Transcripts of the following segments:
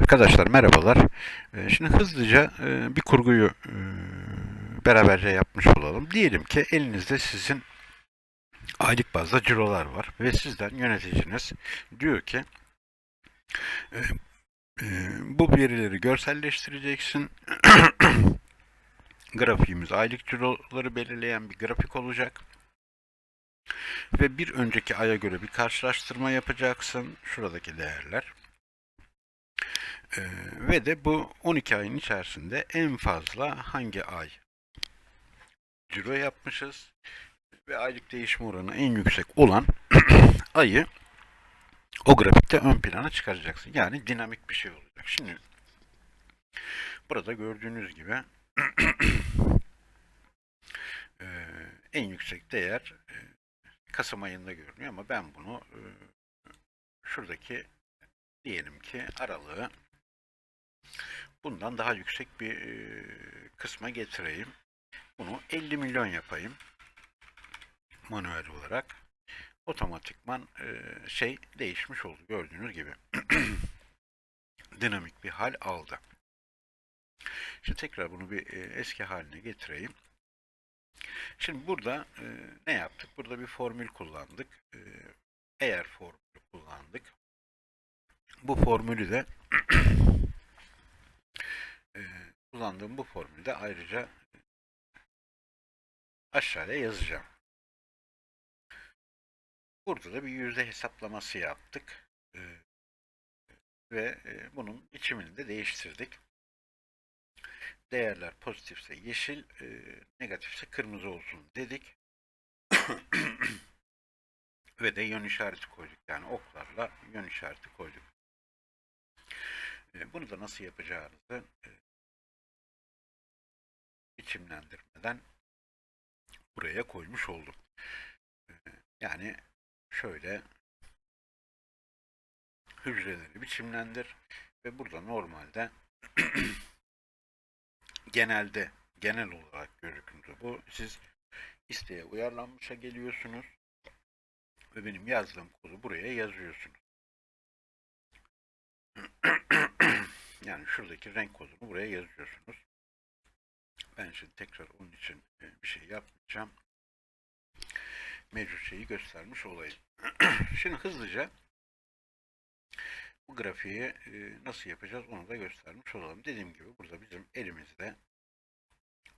Arkadaşlar merhabalar. Ee, Şimdi hızlıca e, bir kurguyu e, beraberce yapmış olalım. Diyelim ki elinizde sizin aylık bazda cirolar var ve sizden yöneticiniz diyor ki e, bu verileri görselleştireceksin. Grafiğimiz aylık ciroları belirleyen bir grafik olacak. Ve bir önceki aya göre bir karşılaştırma yapacaksın. Şuradaki değerler. Ee, ve de bu 12 ayın içerisinde en fazla hangi ay ciro yapmışız ve aylık değişim oranı en yüksek olan ayı o grafikte ön plana çıkaracaksın. Yani dinamik bir şey olacak. Şimdi burada gördüğünüz gibi e, en yüksek değer e, Kasım ayında görünüyor ama ben bunu e, şuradaki diyelim ki aralığı bundan daha yüksek bir e, kısma getireyim. Bunu 50 milyon yapayım. Manuel olarak. Otomatikman e, şey değişmiş oldu. Gördüğünüz gibi. Dinamik bir hal aldı. Şimdi tekrar bunu bir e, eski haline getireyim. Şimdi burada ne yaptık? Burada bir formül kullandık. Eğer formülü kullandık. Bu formülü de e, kullandığım bu formülü de ayrıca aşağıya yazacağım. Burada da bir yüzde hesaplaması yaptık. E, ve e, bunun biçimini de değiştirdik. Değerler pozitifse yeşil, e, negatifse kırmızı olsun dedik. ve de yön işareti koyduk. Yani oklarla yön işareti koyduk. E, bunu da nasıl yapacağınızı e, biçimlendirmeden buraya koymuş oldum. E, yani şöyle hücreleri biçimlendir ve burada normalde genelde genel olarak gözüküyor bu. Siz isteğe uyarlanmışa geliyorsunuz ve benim yazdığım kodu buraya yazıyorsunuz. yani şuradaki renk kodunu buraya yazıyorsunuz. Ben şimdi tekrar onun için e, bir şey yapmayacağım. Mevcut şeyi göstermiş olayım. şimdi hızlıca bu grafiği e, nasıl yapacağız onu da göstermiş olalım. Dediğim gibi burada bizim elimizde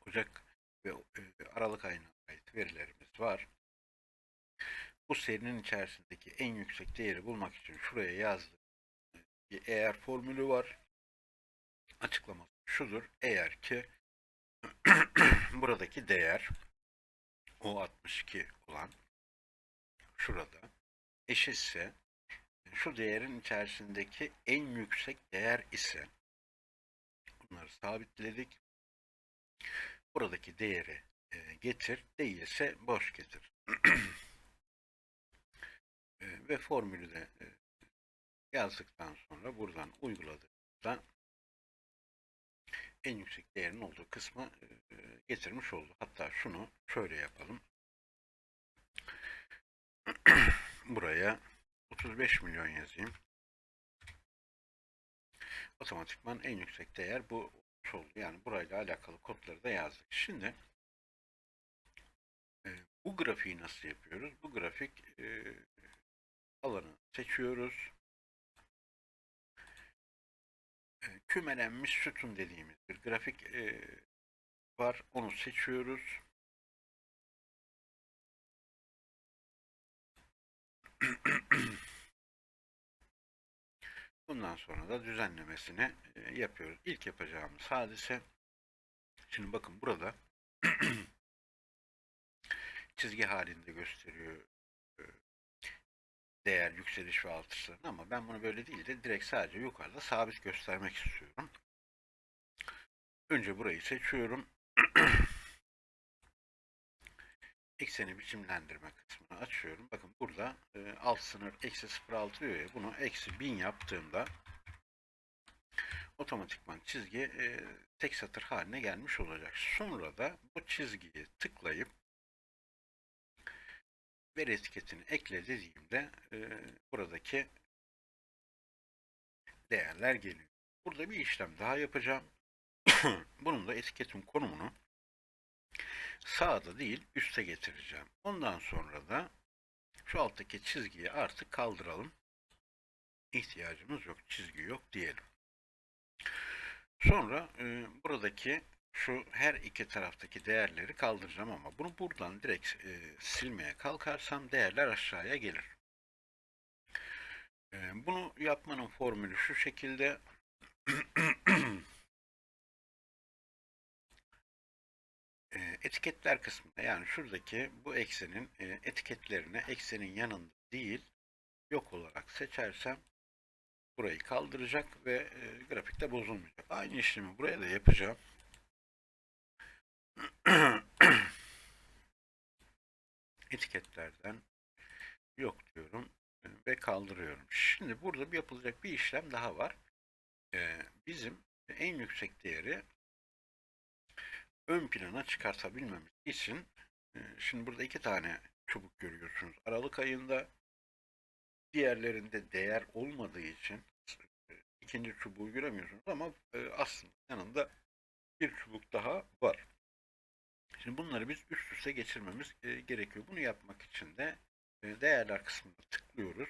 Ocak ve e, Aralık ayına ait verilerimiz var. Bu serinin içerisindeki en yüksek değeri bulmak için şuraya yazdım. Bir eğer formülü var. Açıklaması şudur. Eğer ki buradaki değer o 62 olan şurada eşitse şu değerin içerisindeki en yüksek değer ise bunları sabitledik. Buradaki değeri e, getir, değilse boş getir. E, ve formülü de e, yazdıktan sonra buradan uyguladığımızda en yüksek değerin olduğu kısmı e, getirmiş oldu. Hatta şunu şöyle yapalım. Buraya 35 milyon yazayım. Otomatikman en yüksek değer bu oldu. Yani burayla alakalı kodları da yazdık. Şimdi e, bu grafiği nasıl yapıyoruz? Bu grafik e, alanı seçiyoruz. Kümelenmiş sütun dediğimiz bir grafik e, var. Onu seçiyoruz. Bundan sonra da düzenlemesini e, yapıyoruz. İlk yapacağımız hadise şimdi bakın burada çizgi halinde gösteriyor e, değer yükseliş ve artışlarını ama ben bunu böyle değil de direkt sadece yukarıda sabit göstermek istiyorum. Önce burayı seçiyorum. Ekseni biçimlendirme kısmını açıyorum. Bakın burada e, alt sınır eksi 0.6 diyor ya bunu eksi 1000 yaptığımda otomatikman çizgi e, tek satır haline gelmiş olacak. Sonra da bu çizgiyi tıklayıp veri etiketini ekle dediğimde e, buradaki değerler geliyor. burada bir işlem daha yapacağım. Bunun da etiketin konumunu sağda değil üste getireceğim. Ondan sonra da şu alttaki çizgiyi artık kaldıralım. İhtiyacımız yok, çizgi yok diyelim. Sonra e, buradaki şu her iki taraftaki değerleri kaldıracağım ama bunu buradan direkt e, silmeye kalkarsam değerler aşağıya gelir. E, bunu yapmanın formülü şu şekilde. E, etiketler kısmında yani şuradaki bu eksenin e, etiketlerini eksenin yanında değil yok olarak seçersem burayı kaldıracak ve e, grafikte bozulmayacak. Aynı işlemi buraya da yapacağım. Etiketlerden yok diyorum e, ve kaldırıyorum. Şimdi burada bir yapılacak bir işlem daha var. E, bizim en yüksek değeri ön plana çıkartabilmemiz için e, şimdi burada iki tane çubuk görüyorsunuz. Aralık ayında diğerlerinde değer olmadığı için ikinci çubuğu göremiyorsunuz ama aslında yanında bir çubuk daha var. Şimdi bunları biz üst üste geçirmemiz e, gerekiyor. Bunu yapmak için de e, değerler kısmına tıklıyoruz.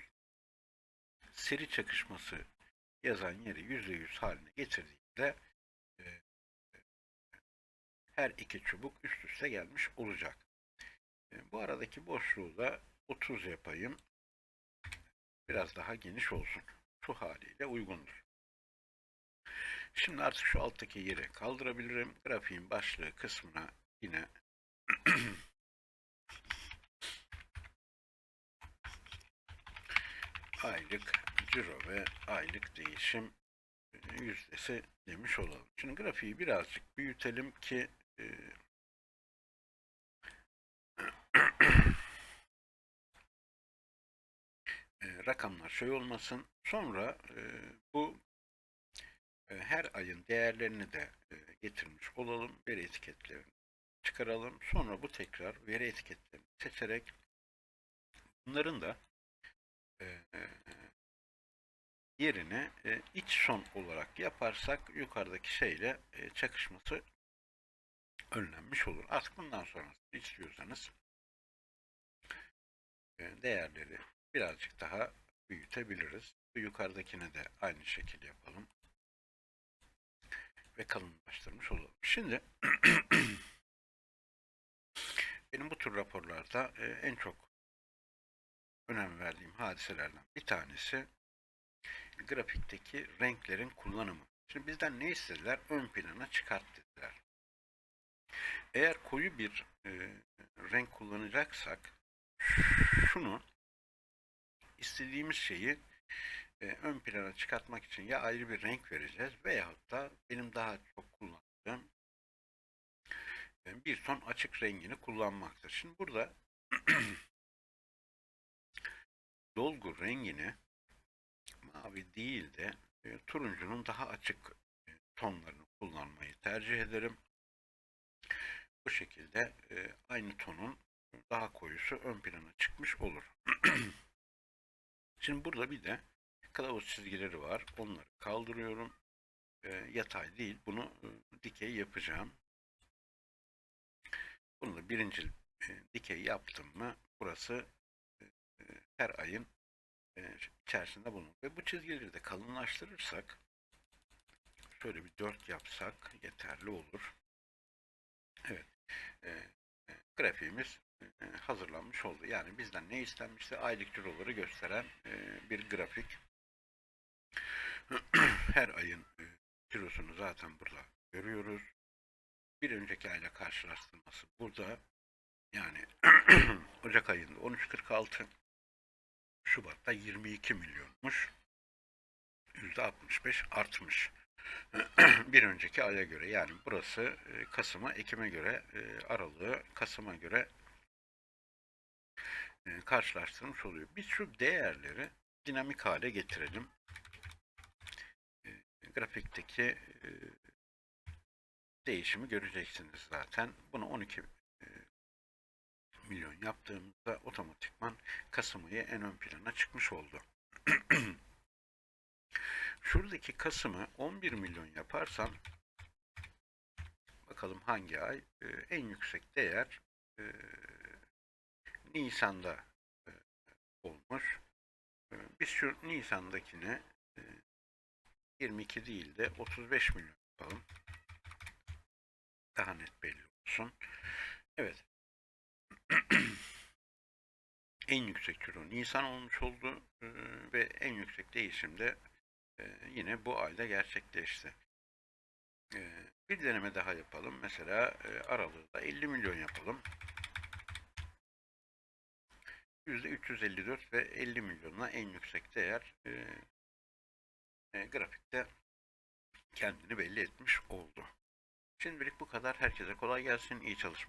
Seri çakışması yazan yeri %100 haline getirdiğinde e, her iki çubuk üst üste gelmiş olacak. E, bu aradaki boşluğu da 30 yapayım. Biraz daha geniş olsun. Şu haliyle uygundur. Şimdi artık şu alttaki yeri kaldırabilirim. Grafiğin başlığı kısmına yine aylık ciro ve aylık değişim yüzdesi demiş olalım. Şimdi grafiği birazcık büyütelim ki e, e, rakamlar şey olmasın. Sonra e, bu e, her ayın değerlerini de e, getirmiş olalım. Veri etiketlerini çıkaralım. Sonra bu tekrar veri etiketlerini seçerek bunların da e, e, yerine e, iç son olarak yaparsak yukarıdaki şeyle e, çakışması önlenmiş olur. Artık bundan sonra istiyorsanız e, değerleri birazcık daha büyütebiliriz. Yukarıdakine de aynı şekilde yapalım. Ve kalınlaştırmış olalım. Şimdi benim bu tür raporlarda e, en çok önem verdiğim hadiselerden bir tanesi grafikteki renklerin kullanımı. Şimdi bizden ne istediler? Ön plana çıkart dediler. Eğer koyu bir e, renk kullanacaksak şunu istediğimiz şeyi e, ön plana çıkartmak için ya ayrı bir renk vereceğiz veyahut da benim daha çok kullandığım bir ton açık rengini kullanmaktır. Şimdi burada dolgu rengini mavi değil de e, turuncunun daha açık e, tonlarını kullanmayı tercih ederim. Bu şekilde e, aynı tonun daha koyusu ön plana çıkmış olur. Şimdi burada bir de kılavuz çizgileri var. Onları kaldırıyorum. E, yatay değil. Bunu e, dikey yapacağım. Bunu birinci e, dikey yaptım mı burası e, e her ayın içerisinde bulunur. Ve bu çizgileri de kalınlaştırırsak şöyle bir dört yapsak yeterli olur. Evet. E, grafiğimiz e, hazırlanmış oldu. Yani bizden ne istenmişse aylık ciroları gösteren e, bir grafik. Her ayın e, cirosunu zaten burada görüyoruz. Bir önceki ayla karşılaştırması burada. Yani Ocak ayında 13.46 Şubat'ta 22 milyonmuş. %65 artmış. bir önceki aya göre yani burası e, Kasım'a, Ekim'e göre e, aralığı Kasım'a göre e, karşılaştırmış oluyor. Biz şu değerleri dinamik hale getirelim. Grafikteki değişimi göreceksiniz zaten. Bunu 12 milyon yaptığımızda otomatikman Kasım ayı en ön plana çıkmış oldu. Şuradaki Kasım'ı 11 milyon yaparsam bakalım hangi ay e, en yüksek değer e, Nisan'da e, olmuş. E, Biz şu Nisan'dakine e, 22 değil de 35 milyon yapalım. Daha net belli olsun. Evet. en yüksek ciro Nisan olmuş oldu e, ve en yüksek değişim de e, yine bu ayda gerçekleşti. E, bir deneme daha yapalım. Mesela e, aralığı da 50 milyon yapalım. %354 ve 50 milyonla en yüksek değer e, e, grafikte kendini belli etmiş oldu. Şimdilik bu kadar. Herkese kolay gelsin. İyi çalışmalar.